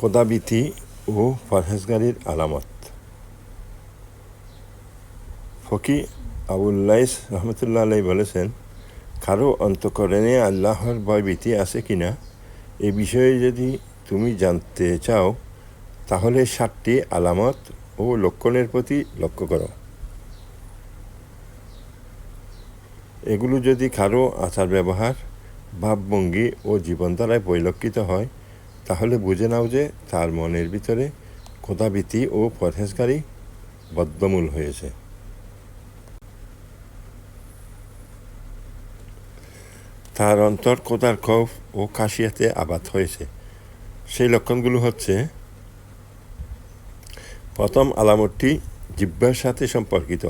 কোদাবিতি ও পরহেজগারির আলামত। ফকি আবুল্লাইস রহমতুল্লাহ আলাই বলেছেন, কারও অন্তকরণে আল্লাহর ভয়ভীতি আছে কি না? এ বিষয়ে যদি তুমি জানতে চাও, তাহলে সাতটি আলামত ও লক্ষণের প্রতি লক্ষ্য করো। এগুলো যদি কারও আচার ব্যবহার ভাবভঙ্গি ও জীবনধারায় পরিলক্ষিত হয় তাহলে বুঝে নাও যে তার মনের ভিতরে কোদাবীতি ও পরহেজগারি বদ্ধমূল হয়েছে। তার অন্তর কোদার খৌফ ও কাশিয়াতে আবাদ হয়েছে। সেই লক্ষণগুলো হচ্ছে, প্রথম আলামতটি জিব্বার সাথে সম্পর্কিত।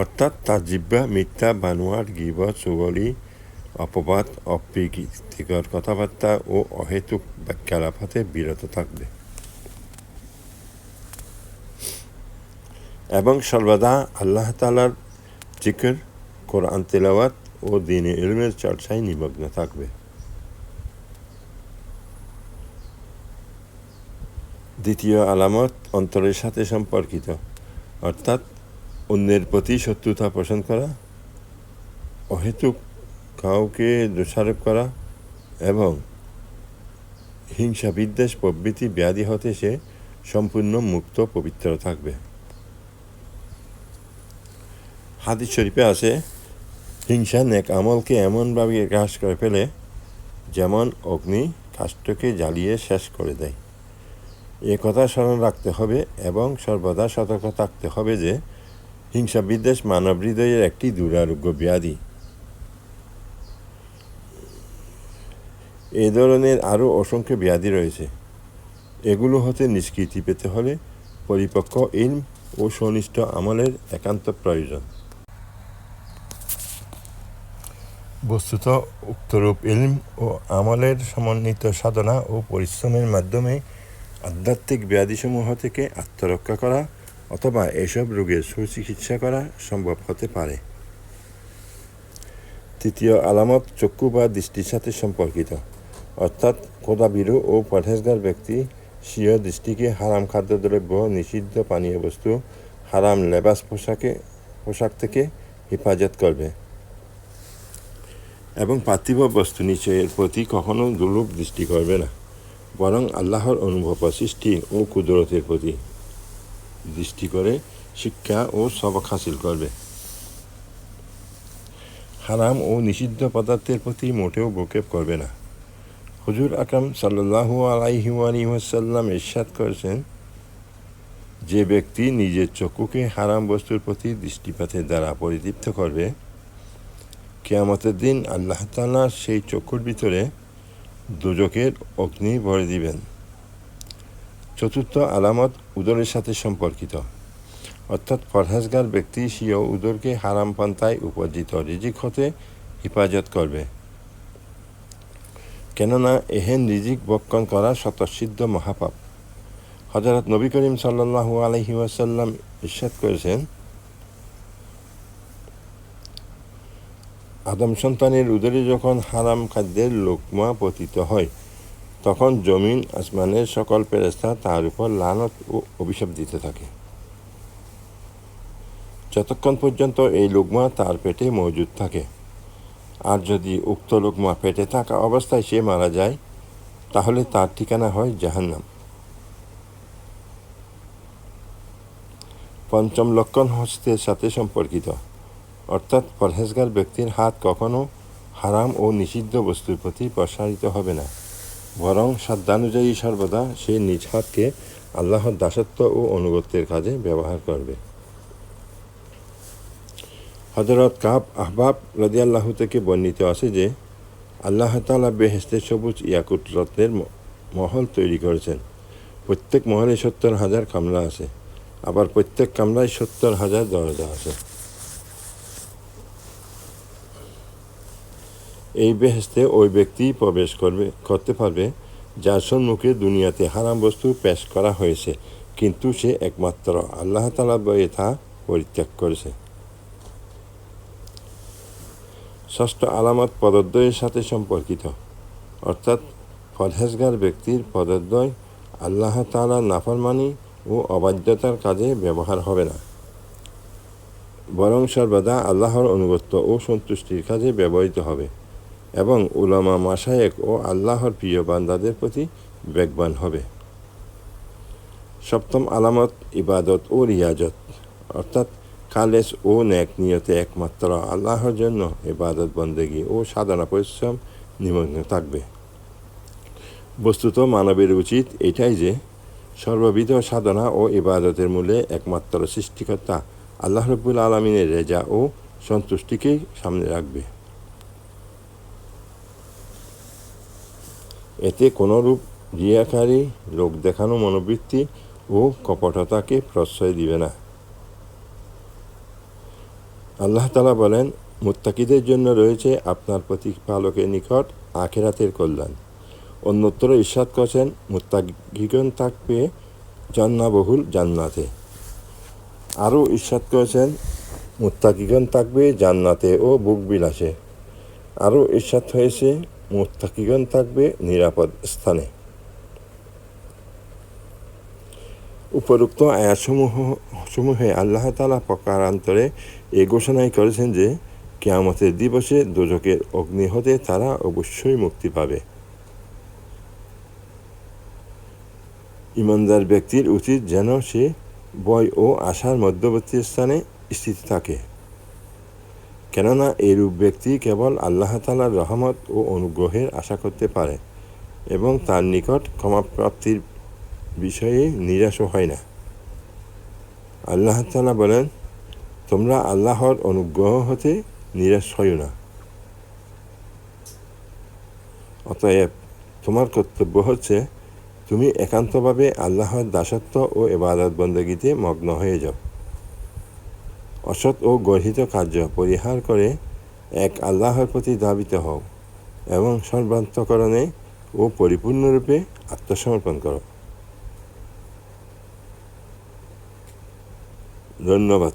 অর্থাৎ তার জিব্বা মিথ্যা বানোয়ার গিব সুগলি অপবাদ, অপ্রীতিকর কথাবার্তা ও অহেতুক ব্যাখ্যালাপ হতে বিরত থাকবে। এবং সর্বদা আল্লাহ তালার জিকর, কোরআন তেলাওয়াত ও দিনে ইলমের চর্চায় নিমগ্ন থাকবে। দ্বিতীয় আলামত অন্তরের সাথে সম্পর্কিত, অর্থাৎ অন্যের প্রতি শত্রুতা পোষণ করা, অহেতুক কাউকে দোষারোপ করা এবং হিংসা বিদ্বেষ প্রভৃতি ব্যাধি হতে সে সম্পূর্ণ মুক্ত, পবিত্র থাকবে। হাদিস শরীফে আছে, হিংসা নেক আমলকে এমনভাবে গ্রাস করে ফেলে যেমন অগ্নি কাষ্টকে জ্বালিয়ে শেষ করে দেয়। এ কথা স্মরণ রাখতে হবে এবং সর্বদা সতর্ক থাকতে হবে যে হিংসা বিদ্বেষ মানব হৃদয়ের একটি দুরারোগ্য ব্যাধি। এ ধরনের আরও অসংখ্য ব্যাধি রয়েছে। এগুলো হতে নিষ্কৃতি পেতে হলে পরিপক্ক ইলম ও সুনিষ্ঠ আমলের একান্ত প্রয়োজন। বস্তুত উক্তরূপ ইলম ও আমলের সমন্বিত সাধনা ও পরিশ্রমের মাধ্যমে আধ্যাত্মিক ব্যাধিসমূহ থেকে আত্মরক্ষা করা অথবা এসব রোগের সুচিকিৎসা করা সম্ভব হতে পারে। তৃতীয় আলামত চক্ষু বা দৃষ্টির সাথে সম্পর্কিত। অর্থাৎ কোদাবিরু ও পরহেজগার ব্যক্তি স্বীয় দৃষ্টিকে হারাম খাদ্যদ্রব্য, নিষিদ্ধ পানীয় বস্তু, হারাম লেবাস পোশাকে, পোশাক থেকে হেফাজত করবে। এবং পার্থিব বস্তু নিচয়ের প্রতি কখনো দুর্লভ দৃষ্টি করবে না, বরং আল্লাহর অনুভব সৃষ্টি ও কুদরতের প্রতি দৃষ্টি করে শিক্ষা ও সবক হাসিল করবে। হারাম ও নিষিদ্ধ পদার্থের প্রতি মোটেও ভ্রুক্ষেপ করবে না। হুজুর আকরাম সাল্লাহ আলাইহি ওয়াসাল্লাম ইরশাদ করেছেন, যে ব্যক্তি নিজের চক্ষুকে হারাম বস্তুর প্রতি দৃষ্টিপাতের দ্বারা পরিদীপ্ত করবে, কেয়ামতের দিন আল্লাহ তালা সেই চক্ষুর ভিতরে দুজকের অগ্নি ভরে দিবেন। চতুর্থ আলামত উদরের সাথে সম্পর্কিত। অর্থাৎ পরহেজগার ব্যক্তি স্বীয় উদরকে হারাম পান্তায় উপার্জিত রিজিক হতে হেফাজত করবে। কেননা এহেন রিজিক বক্ষণ করা স্বতঃসিদ্ধ মহাপাপ। হজরত নবী করিম সাল্লাহু আলহি ওয়াসাল্লাম ইস্বাদ করেছেন, আদম সন্তানের উদরে যখন হারাম খাদ্যের লোকমা পতিত হয়, তখন জমিন, আসমানের সকল পেরেস্তা তার উপর লানত ও অভিশাপ দিতে থাকে। যতক্ষণ পর্যন্ত এই লোকমা তার পেটে মজুদ থাকে। আর যদি উক্ত লোকমা পেটে থাকা অবস্থায় সে মারা যায়, তাহলে তার ঠিকানা হয় জাহান্নাম। পঞ্চম লক্ষণ হস্তের সাথে সম্পর্কিত। অর্থাৎ পরহেজগার ব্যক্তির হাত কখনো হারাম ও নিষিদ্ধ বস্তুর প্রতি প্রসারিত হবে না। বরং সাধ্যানুযায়ী সর্বদা সে নিজ হাতকে আল্লাহর দাসত্ব ও অনুগত্যের কাজে ব্যবহার করবে। হজরত কাব আহবাব রদিয়াল্লাহ থেকে বর্ণিত আছে যে, আল্লাহ তালা বেহেস্তে সবুজ ইয়াকুট রত্নের মহল তৈরি করেছেন। প্রত্যেক মহলে সত্তর হাজার কামলা আছে। আবার প্রত্যেক কামলায় সত্তর হাজার দরজা আছে। এই বেহেস্তে ওই ব্যক্তি প্রবেশ করবে, করতে পারবে, যার সম্মুখে দুনিয়াতে হারাম বস্তু পেশ করা হয়েছে। কিন্তু সে একমাত্র আল্লাহ তালা বয়ে তা পরিত্যাগ করেছে। ষষ্ঠ আলামত পদদ্বয়ের সাথে সম্পর্কিত। অর্থাৎ পরহেজগার ব্যক্তির পদদ্বয় আল্লাহ তাআলার নাফরমানি ও অবাধ্যতার কাজে ব্যবহার হবে না। বরং সর্বদা আল্লাহর অনুগত্য ও সন্তুষ্টির কাজে ব্যবহৃত হবে এবং উলামা মাসায়েক ও আল্লাহর প্রিয় বান্দাদের প্রতি বেগবান হবে। সপ্তম আলামত ইবাদত ও রিয়াজত, অর্থাৎ খালেস ও ন্যাক নিয়তে একমাত্র আল্লাহর জন্য ইবাদত বন্দেগী ও সাধনা পরিশ্রম নিমগ্ন থাকবে বস্তুত মানবের উচিত এটাই যে সর্ববিধ সাধনা ও ইবাদতের মূলে একমাত্র সৃষ্টিকর্তা আল্লাহ রব্বুল আলমিনের রেজা ও সন্তুষ্টিকেই সামনে রাখবে এতে কোনোরূপ রিয়াকারী লোক দেখানো মনোবৃত্তি ও কপটতাকে প্রশ্রয় দিবে না আল্লাহ তালা বলেন, মুত্তাকিদের জন্য রয়েছে আপনার প্রতিপালকের নিকট আখেরাতের কল্যাণ। অন্যত্র ঈর্ষাদ করছেন, মুত্তাকিগণ থাকবে জান্নাবহুল জান্নাতে। আরও ঈর্ষাদ করেছেন, মুত্তাকিগণ থাকবে জান্নাতে ও বুক বিলাসে। আরও ঈর্ষাদ হয়েছে, মুত্তাকিগণ থাকবে নিরাপদ স্থানে। উপরোক্ত আয়াসমূহ সমূহে আল্লাহ তালা প্রকারান্তরে এ ঘোষণাই করেছেন যে, কেয়ামতের দিবসে দোজকের অগ্নি হতে তারা অবশ্যই মুক্তি পাবে। ইমানদার ব্যক্তির উচিত যেন সে বয় ও আশার মধ্যবর্তী স্থানে স্থিত থাকে। কেননা এরূপ ব্যক্তি কেবল আল্লাহ তালার রহমত ও অনুগ্রহের আশা করতে পারে এবং তার নিকট ক্ষমাপ্রাপ্তির বিষয়ে নিরাশ হয় না। আল্লাহ তালা বলেন, তোমরা আল্লাহর অনুগ্রহ হতে নিরাশ হয় না। অতএব তোমার কর্তব্য হচ্ছে, তুমি একান্তভাবে আল্লাহর দাসত্ব ও এবাদত বন্দগীতে মগ্ন হয়ে যাও। অসৎ ও গর্হিত কার্য পরিহার করে এক আল্লাহর প্রতি দাবিত হও এবং সর্বান্তকরণে ও পরিপূর্ণরূপে আত্মসমর্পণ করো। ধন্যবাদ।